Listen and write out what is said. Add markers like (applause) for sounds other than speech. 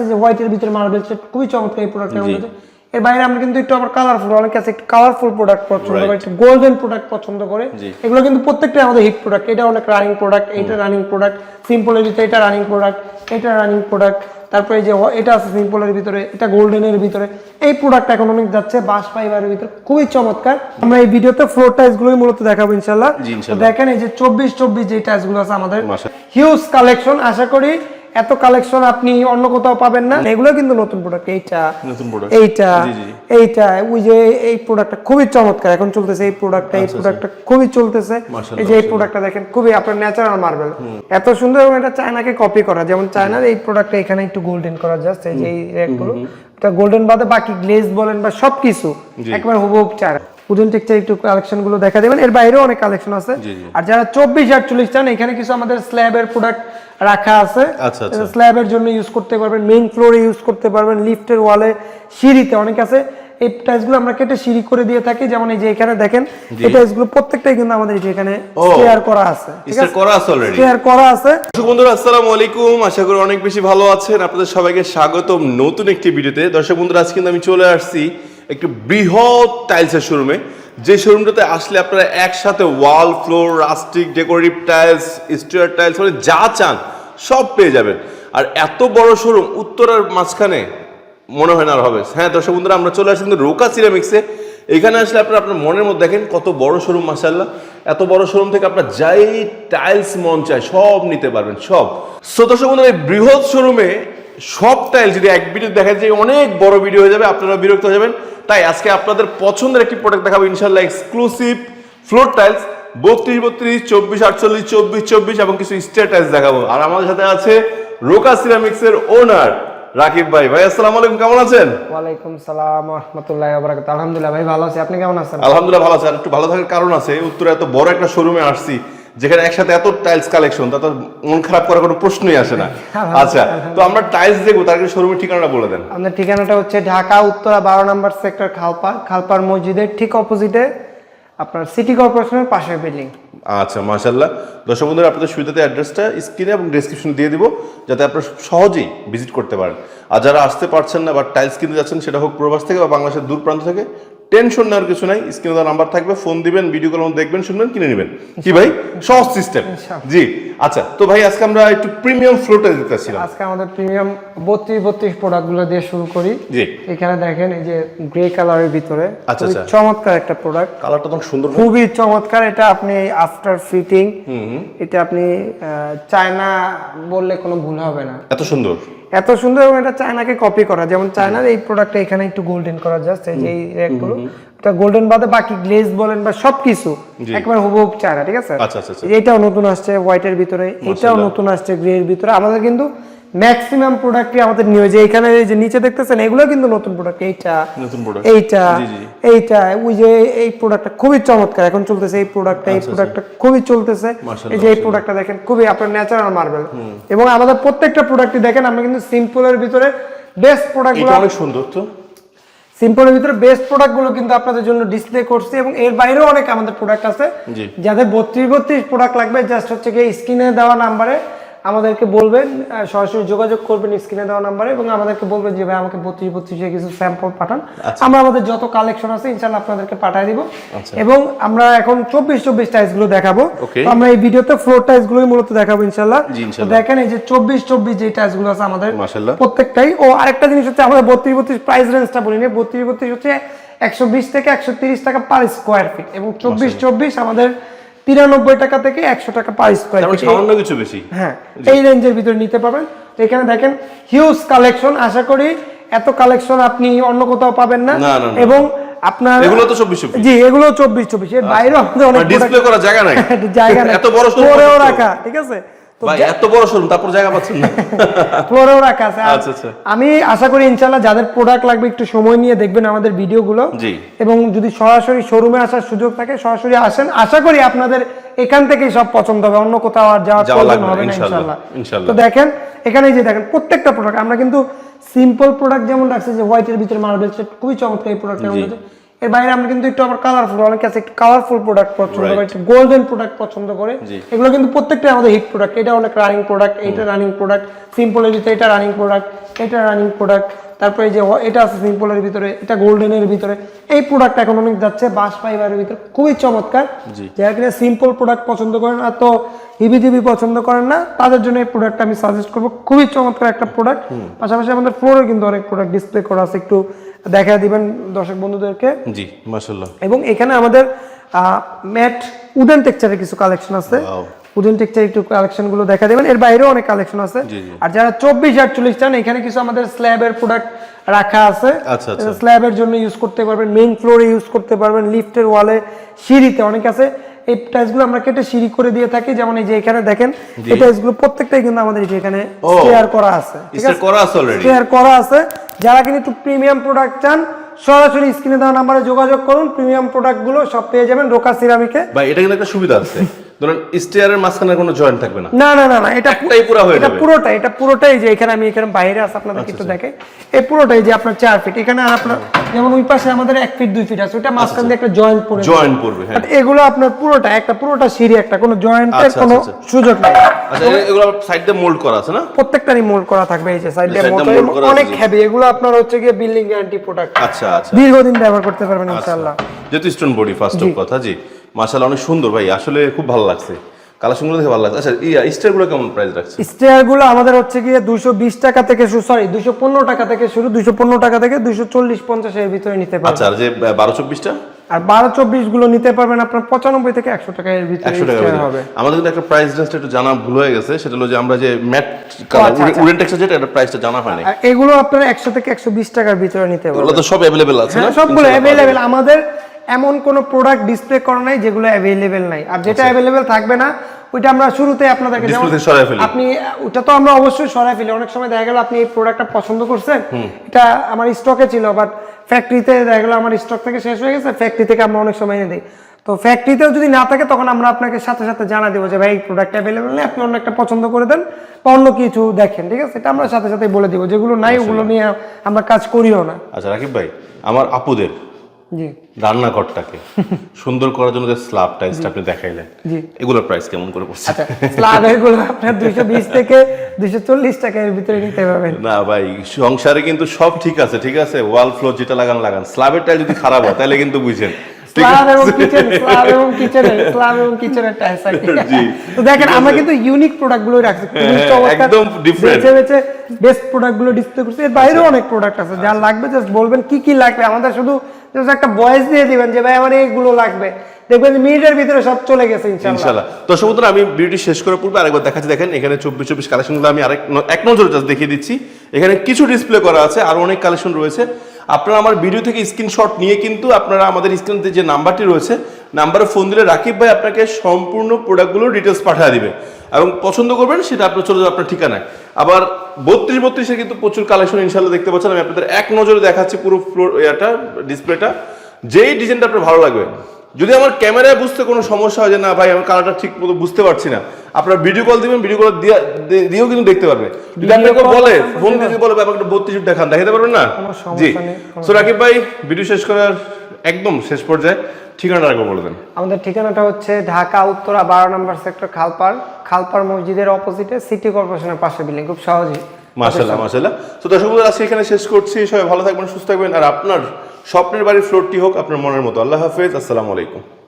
যে হোয়াইটের ভিতরে মার্বেল সেট খুবই চমৎকার এই প্রোডাক্টের মধ্যে। এর বাইরে আমরা কিন্তু একটু আবার কালারফুল অনেক আছে একটু কালারফুল প্রোডাক্ট পছন্দ করে একটু গোল্ডেন প্রোডাক্ট পছন্দ করে। এগুলো কিন্তু প্রত্যেকটা আমাদের হিট প্রোডাক্ট এটা অনেক রানিং প্রোডাক্ট এটা রানিং প্রোডাক্ট সিম্পলের ভিতরে এটা রানিং প্রোডাক্ট এটা রানিং প্রোডাক্ট তারপরে যে এটা আছে সিম্পলের ভিতরে এটা গোল্ডেনের ভিতরে। এই প্রোডাক্ট এখন অনেক যাচ্ছে বাস ফাইবারের ভিতরে খুবই চমৎকার। আমরা এই ভিডিওতে ফ্লোর টাইলস গুলোই মূলত দেখাবো ইনশাল্লাহ। দেখেন এই যে চব্বিশ চব্বিশ যে টাইলসগুলো আছে আমাদের। হিউজ কালেকশন আশা করি এত কালেকশন আপনি অন্য কোথাও পাবেন না। এগুলো কিন্তু নতুন প্রোডাক্ট এইটা। এইটা। এইটা ওই যে এই প্রোডাক্টটা খুবই চমৎকার এখন চলতেছে এই প্রোডাক্টটা এই প্রোডাক্টটা খুবই চলতেছে। আচ্ছা, এই যে এই প্রোডাক্টটা দেখেন খুবই আপনার ন্যাচারাল মার্বেল এত সুন্দর এবং এটা চায়নাকে কপি করা। যেমন চায়নার এই প্রোডাক্টটা এখানে একটু গোল্ডেন করা জাস্ট এই যে এই রেটগুলো এটা গোল্ডেন বাদে বাকি গ্লেজ বলেন বা সবকিছু একবার হুবহুব চায়না উডেন টেক্সচার একটু কালেকশনগুলো দেখা দেবেন। এর বাইরেও অনেক কালেকশন আছে। আর যারা চব্বিশ আটচল্লিশ চান এখানে কিছু আমাদের স্ল্যাবের প্রোডাক্ট রাখা আছে। আচ্ছা, আচ্ছা। স্ল্যাবের জন্য ইউজ করতে পারবেন মেইন ফ্লোরে ইউজ করতে পারবেন লিফটের ওয়ালে সিঁড়িতে অনেক আছে। এই টাইলসগুলো আমরা কেটে সিঁড়ি করে দিয়ে থাকি। যেমন এই যে এখানে দেখেন এই টাইলসগুলো প্রত্যেকটাই কিন্তু আমাদের এই যে এখানে। স্টেয়ার করা আছে করা আছে অলরেডি স্টেয়ার করা আছে। বন্ধুরা আসসালামু আলাইকুম। আশা করি অনেক বেশি ভালো আছেন। আপনাদের সবাইকে স্বাগতম নতুন একটি ভিডিওতে। দর্শক বন্ধুরা আজকে কিন্তু আমি চলে আসছি একটু বৃহৎ টাইলসের শোরুমে যে শোরুমটাতে আসলে আপনারা একসাথে wall floor rustic decorative tiles stair tiles মানে যা চান, সব পেয়ে যাবেন। আর এত বড় শোরুম উত্তরার মাঝখানে, মনে হয় না আর হবে। হ্যাঁ দর্শক বন্ধুরা, আমরা চলে আসছি কিন্তু রোকা সিরামিক্সে এখানে আসলে আপনার আপনার মনের মধ্যে দেখেন কত বড় শোরুম মাসাল্লাহ এত বড় শোরুম থেকে আপনার যাই টাইলস মন চায়, সব নিতে পারবেন, সব। সো দর্শক বন্ধুরা, এই বৃহৎ শোরুমে সব টাইল যদি এক ভিডিও দেখা যায় অনেক বড় ভিডিও হয়ে যাবে আপনারা বিরক্ত হয়ে যাবেন। তাই আজকে আপনাদের পছন্দের একটি প্রোডাক্ট দেখাবো ইনশাল্লাহ এক্সক্লুসিভ ফ্লোর টাইলস বত্রিশ বত্রিশ চব্বিশ আটচল্লিশ চব্বিশ চব্বিশ এবং কিছু স্টার টাইলস দেখাবো। আর আমাদের সাথে আছে রোকা সিরামিক্সের ওনার রাকিব ভাই। ভাই আসসালামু আলাইকুম কেমন আছেন? ওয়ালাইকুম সালাম রহমতুল্লাহ বারাকাত আলহামদুলিল্লাহ ভাই ভালো আছি। আপনি কেমন আছেন? আলহামদুলিল্লাহ ভালো আছে। আর একটু ভালো থাকার কারণ আছে উত্তরে এত বড় একটা শোরুমে আসছি। যেখানে একসাথে এত টাইলস কালেকশন তা তো মন খারাপ করার কোনো প্রশ্নই আসে না। আচ্ছা তো আমরা টাইলস দেখব তার আগে শোরুমের ঠিকানাটা বলে দেন। আমাদের ঠিকানাটা হচ্ছে ঢাকা উত্তরা বারো নম্বর সেক্টর খালপার খালপার মসজিদের ঠিক অপোজিটে আপনার সিটি কর্পোরেশনের পাশের বিল্ডিং আচ্ছা মাশাল্লাহ দর্শক বন্ধুরা আপনাদের সুবিধাতে অ্যাড্রেসটা স্ক্রিনে এবং ডিসক্রিপশনে দিয়ে দিব যাতে আপনারা সহজেই ভিজিট করতে পারেন। আর যারা আসতে পারছেন না বা টাইলস কিনতে যাচ্ছেন সেটা হোক প্রবাস থেকে বা বাংলাদেশের দূর প্রান্ত থেকে টেনশন নেওয়ার কিছু নাই স্ক্রিনে দেওয়া নাম্বার থাকবে ফোন দিবেন ভিডিও কল দেখবেন শুনবেন কিনে নেবেন। কি ভাই? সহজ সিস্টেম জি আচ্ছা তো ভাই আজকে আমরা একটু প্রিমিয়াম ফ্লোরটা দিতে চাচ্ছিলাম আজকে আমাদের প্রিমিয়াম বত্রিশ বত্রিশ প্রোডাক্টগুলো দিয়ে শুরু করি। জি। এখানে দেখেন এই যে গ্রে কালারের ভিতরে। আচ্ছা, আচ্ছা। চমৎকার একটা প্রোডাক্ট কালারটা তো সুন্দর। খুবই চমৎকার। এটা আপনি আফটার ফিটিং এটা আপনি চায়না বললে কোনো ভুল হবে না। এত সুন্দর। এত সুন্দর এবং এটা চায়নাকে কপি করা। যেমন চায়নার এই প্রোডাক্টটা এখানে একটু গোল্ডেন করা জাস্ট এই যে র্যাকগুলো এটা গোল্ডেন বাদে বাকি গ্লেজ বলেন বা সবকিছু একবার হুবহুব চায়না ঠিক আছে? আচ্ছা আচ্ছা আচ্ছা। এটাও নতুন আসছে হোয়াইটের ভিতরে এটাও নতুন আসছে গ্রে এর ভিতরে। আমাদের কিন্তু ম্যাক্সিমাম প্রোডাক্টই আমাদের নিয়ে যে এখানে এই যে নিচে দেখতেছেন এগুলো কিন্তু নতুন প্রোডাক্ট এইটা নতুন প্রোডাক্ট এইটা জি, জি। এইটা ওই যে এই প্রোডাক্টটা খুবই চমৎকার এখন চলতেছে এই প্রোডাক্টটা এই প্রোডাক্টটা খুবই চলতেছে। আচ্ছা, এই যে এই প্রোডাক্টটা দেখেন খুবই আপনার ন্যাচারাল মার্বেল এবং আমাদের প্রত্যেকটা প্রোডাক্টই দেখেন আমরা কিন্তু সিম্পলের ভিতরে বেস্ট প্রোডাক্টগুলো এটা অনেক সুন্দর তো। সিম্পলের ভিতরে বেস্ট প্রোডাক্টগুলো কিন্তু আপনাদের জন্য ডিসপ্লে করছি এবং এর বাইরেও অনেক আমাদের প্রোডাক্ট আছে। যাদের বত্রিশ বত্রিশ প্রোডাক্ট লাগবে জাস্ট হচ্ছে কি স্ক্রিনে দেওয়া নাম্বারে আমাদেরকে বলবেন সরাসরি যোগাযোগ করবেন স্ক্রিনে দেওয়া নাম্বারে এবং আমাদেরকে বলবেন যে ভাই আমাকে বত্রিশ বত্রিশে কিছু স্যাম্পল পাঠান। আমরা আমাদের যত কালেকশন আছে ইনশাল্লাহ আপনাদেরকে পাঠিয়ে দিব। এবং আমরা এখন চব্বিশ চব্বিশ টাইসগুলো দেখাবো। আমরা এই ভিডিওতে ফ্লোর টাইস গুলোই মূলত দেখাবো ইনশাল্লাহ। দেখেন এই যে চব্বিশ চব্বিশ যে টাইসগুলো আছে আমাদের। প্রত্যেকটাই। ও আরেকটা জিনিস হচ্ছে আমাদের বত্রিশ বত্রিশ প্রাইস রেঞ্জটা বলিনি বত্রিশ বত্রিশ হচ্ছে একশো বিশ থেকে একশো তিরিশ টাকা পার স্কোয়ার ফিট এবং চব্বিশ চব্বিশ আমাদের তিরানব্বই টাকা থেকে একশো টাকা পার স্কোয়ার সামান্য কিছু বেশি। হ্যাঁ এই রেঞ্জের ভিতরে নিতে পারবেন। তো এখানে দেখেন হিউজ কালেকশন আশা করি এত কালেকশন আপনি অন্য কোথাও পাবেন না। এবং আপনার এগুলো তো চব্বিশ চব্বিশ। জি এগুলো চব্বিশ চব্বিশ। এর বাইরে আমাদের অনেক ডিসপ্লে করার জায়গা নাই। (laughs) জায়গা নাই। এত বড় রাখা ঠিক আছে? ভাই এত বড় শোরুম তারপর জায়গা পাচ্ছেন না। ফ্লোরেও রাখা আছে আচ্ছা, আচ্ছা। আমি আশা করি ইনশাল্লাহ যাদের প্রোডাক্ট লাগবে একটু সময় নিয়ে দেখবেন আমাদের ভিডিওগুলো। জি। এবং যদি সরাসরি শোরুমে আসার সুযোগ থাকে সরাসরি আসেন। আশা করি আপনাদের এখান থেকেই সব পছন্দ হবে। অন্য কোথাও আর যাওয়ার যাওয়া প্রয়োজন হবে না। তো দেখেন এখানে যে দেখেন প্রত্যেকটা প্রোডাক্ট আমরা কিন্তু সিম্পল প্রোডাক্ট যেমন রাখছি যে হোয়াইটের ভিতরে মার্বেল সেট খুবই চমৎকার এই এর বাইরে আমরা কিন্তু একটু আবার কালারফুল অনেক আছে একটু কালারফুল প্রোডাক্ট পছন্দ করে একটু গোল্ডেন প্রোডাক্ট পছন্দ করে। এগুলো কিন্তু প্রত্যেকটা আমাদের হিট প্রোডাক্ট এটা অনেক রানিং প্রোডাক্ট এটা রানিং প্রোডাক্ট সিম্পলের ভিতরে এটা রানিং প্রোডাক্ট এটা রানিং প্রোডাক্ট তারপরে এই যে এটা আছে সিম্পলের ভিতরে এটা গোল্ডেনের ভিতরে। এই প্রোডাক্ট এখন অনেক যাচ্ছে বাস ফাইবারের ভিতরে। খুবই চমৎকার। যারা কিনা সিম্পল প্রোডাক্ট পছন্দ করেন আর তো হিবিজিবি পছন্দ করেন না তাদের জন্য এই প্রোডাক্টটা আমি সাজেস্ট করব। খুবই চমৎকার একটা প্রোডাক্ট পাশাপাশি আমাদের ফ্লোরে কিন্তু অনেক প্রোডাক্ট ডিসপ্লে করা আছে একটু দেখা দিবেন দর্শক বন্ধুদেরকে। জি মাশাল্লাহ এবং এখানে আমাদের ম্যাট উডেন টেক্সচারের কিছু কালেকশন আছে। উডেন টেক্সচার একটু কালেকশনগুলো দেখা দেবেন। এর বাইরেও অনেক কালেকশন আছে। আর যারা চব্বিশ আটচল্লিশ চান এখানে কিছু আমাদের স্ল্যাবের প্রোডাক্ট রাখা আছে। আচ্ছা, আচ্ছা। স্ল্যাবের জন্য ইউজ করতে পারবেন মেইন ফ্লোরে ইউজ করতে পারবেন লিফটের ওয়ালে সিঁড়িতে অনেক আছে। এই টাইলসগুলো আমরা কেটে সিঁড়ি করে দিয়ে থাকি যেমন এই যে এখানে দেখেন এই টাইলসগুলো প্রত্যেকটাই কিন্তু আমাদের এখানে শেয়ার করা আছে ঠিক আছে? করা আছে অলরেডি শেয়ার করা আছে। যারা কিন্তু একটু প্রিমিয়াম প্রোডাক্ট চান সরাসরি স্ক্রিনে দেওয়া নাম্বারে যোগাযোগ করুন। প্রিমিয়াম প্রোডাক্টগুলো সব পেয়ে যাবেন রোকা সিরামিকে। ভাই এটা কিন্তু একটা সুবিধা আছে। (laughs) ধরুন স্টেয়ারের মাঝখানে কোনো জয়েন্ট থাকবে না। না না না না এটা পুরা হয়ে এটা। পুরোটাই এটা পুরোটাই যে এখানে আমি এখানে বাইরে আছে আপনাদের আচ্ছা, একটু দেখে। এই পুরোটাই যে আপনার চার ফিট এখানে আর আপনার যেমন ওই পাশে আমাদের এক ফিট দুই ফিট আছে ওটা মাঝখান দিয়ে একটা জয়েন্ট পড়ে জয়েন্ট পড়বে হ্যাঁ। এগুলো আপনার পুরোটা একটা পুরোটা সিঁড়ি একটা কোনো জয়েন্টের আচ্ছা, কোনো আচ্ছা, সুযোগ নেই। আচ্ছা এগুলো সাইড দিয়ে মোল্ড করা আছে না? প্রত্যেকটারই মোল্ড করা থাকবে এই যে সাইড দিয়ে মোল্ড করা অনেক হেভি এগুলো আপনার হচ্ছে গিয়ে বিল্ডিং গ্যারান্টি প্রোডাক্ট আচ্ছা আচ্ছা। দীর্ঘদিন ব্যবহার করতে পারবেন ইনশাআল্লাহ। যেহেতু স্টোন বডি ফার্স্ট অফ কথা জি। মাশাআল্লাহ অনেক সুন্দর ভাই। আসলে খুব ভালো লাগছে। কালেকশনগুলো দেখে ভালো লাগছে। আচ্ছা ইয়া স্টারগুলো কেমন প্রাইস রাখছে? স্টেয়ারগুলো আমাদের হচ্ছে গিয়ে দুইশো বিশ টাকা থেকে শুরু সরি দুইশো পনেরো টাকা থেকে শুরু দুইশো পনেরো টাকা থেকে দুইশো চল্লিশ পঞ্চাশের ভিতরে নিতে আচ্ছা পারবেন আর যে বারো চব্বিশটা? আর বারো চব্বিশগুলো নিতে পারবেন আপনার পঁচানব্বই থেকে একশো টাকা এর ভিতরে একশো টাকা হবে। আমাদের কিন্তু একটা প্রাইস রেঞ্জটা একটু জানা ভুল হয়ে গেছে সেটা হলো যে আমরা যে ম্যাট আচ্ছা, আচ্ছা। উডেন টেক্সচার যেটা এটা প্রাইসটা জানা হয়নি। এগুলো আপনার একশো থেকে একশো বিশ টাকার ভিতরে নিতে পারবেন তো সব অ্যাভেলেবেল আছে হ্যাঁ সবগুলো অ্যাভেলেবেল আমাদের এমন কোনো প্রোডাক্ট ডিসপ্লে করা নাই যেগুলো অ্যাভেলেবেল নাই। আর যেটা অ্যাভেলেবেল থাকবে না ওইটা আমরা শুরুতে আপনাদেরকে যেমন। আপনি ওটা তো আমরা অবশ্যই সরাই ফেলি। অনেক সময় দেখা গেল আপনি এই প্রোডাক্টটা পছন্দ করছেন এটা আমার স্টকে ছিল বাট ফ্যাক্টরিতে দেখা গেল আমার স্টক থেকে শেষ হয়ে গেছে ফ্যাক্টরি থেকে আমরা অনেক সময় এনে দিই। তো ফ্যাক্টরিতেও যদি না থাকে তখন আমরা আপনাকে সাথে সাথে জানা দেবো যে ভাই এই প্রোডাক্ট অ্যাভেলেবেল নেই আপনি অন্য একটা পছন্দ করে দেন বা অন্য কিছু দেখেন। ঠিক আছে? এটা আমরা সাথে সাথে বলে দিব। যেগুলো নাই ওগুলো নিয়ে আমরা কাজ করিও না। আচ্ছা রাকিব ভাই আমার আপুদের রান্নাঘরটাকে (laughs) সুন্দর করার জন্য যে স্ল্যাব টাইলসটা আপনি দেখাইলেন এগুলোর প্রাইস কেমন করে পড়ছে? স্ল্যাব (laughs) এগুলো গুলো আপনার দুইশো বিশ থেকে দুইশো চল্লিশ টাকা ভিতরে নিতে পারবেন। না ভাই সংসারে কিন্তু সব ঠিক আছে ঠিক আছে? ওয়াল ফ্লোর যেটা লাগান লাগান। স্ল্যাবের টাইল যদি খারাপ হয় তাহলে কিন্তু বুঝেন। স্ল্যাব এবং কিচেন স্ল্যাব এবং কিচেনে স্ল্যাব এবং কিচেনের টাইলস আর তো দেখেন আমরা কিন্তু ইউনিক প্রোডাক্ট গুলোই রাখছি। হ্যাঁ, একদম ডিফারেন্ট বেছে বেছে বেস্ট প্রোডাক্টগুলো ডিসপ্লে করছি। এর বাইরেও অনেক প্রোডাক্ট আছে। যা লাগবে জাস্ট বলবেন কি কি লাগবে। আমাদের শুধু একটা বয়েস দিয়ে দিবেন যে ভাই আমার এইগুলো লাগবে। দেখবেন মিনিটের ভিতরে সব চলে গেছে, ইনশাআল্লাহ। দর্শক বন্ধুরা আমি ভিডিওটি শেষ করার পূর্বে আরেকবার দেখাচ্ছি, দেখেন, এখানে চব্বিশ চব্বিশ কালেকশনগুলো আমি আরেক এক নজরে দেখিয়ে দিচ্ছি। এখানে কিছু ডিসপ্লে করা আছে, আর অনেক কালেকশন রয়েছে। আপনারা আমার ভিডিও থেকে স্ক্রিনশট নিয়ে কিন্তু আপনারা আমাদের স্ক্রিনে যে নাম্বারটি রয়েছে, নাম্বারে ফোন দিলে রাকিব ভাই আপনাকে সম্পূর্ণ প্রোডাক্টগুলোর ডিটেলস পাঠিয়ে দিবে। এবং পছন্দ করবেন, সেটা আপনার চলে যাবে আপনার ঠিকানায়। আবার বত্রিশ বত্রিশে কিন্তু প্রচুর কালেকশন ইনশাল্লাহ দেখতে পাচ্ছেন, আমি আপনাদের এক নজরে দেখাচ্ছি পুরো ফ্লোর এটা ডিসপ্লেটা যেই ডিজাইনটা আপনার ভালো লাগবে যদি আমার ক্যামেরায় বুঝতে কোনো সমস্যা হয় যে না ভাই আমি কালারটা ঠিক মতো বুঝতে পারছি না আপনারা ভিডিও কল দিবেন ভিডিও কল দিয়েও কিন্তু দেখতে পারবে। যদি আপনাকে বলে ফোন দিয়ে বলে আমাকে বত্রিশ দেখান দেখাতে পারবেন না? জি। সো রাকিব ভাই ভিডিও শেষ করার একদম শেষ পর্যায়ে ঠিকানাটা একবার বলে দেন। আমাদের ঠিকানাটা হচ্ছে ঢাকা উত্তরা বারো নম্বর সেক্টর খালপার খালপার মসজিদের অপোজিটে সিটি কর্পোরেশনের পাশে বিল্ডিং খুব সহজেই। মাশাল্লাহ মাশাল্লাহ তো দর্শক বন্ধুরা, আজকে এখানে শেষ করছি। সবাই ভালো থাকবেন সুস্থ থাকবেন। আর আপনার স্বপ্নের বাড়ির ফ্লোরটি হোক আপনার মনের মতো। আল্লাহ হাফেজ আসসালামু আলাইকুম।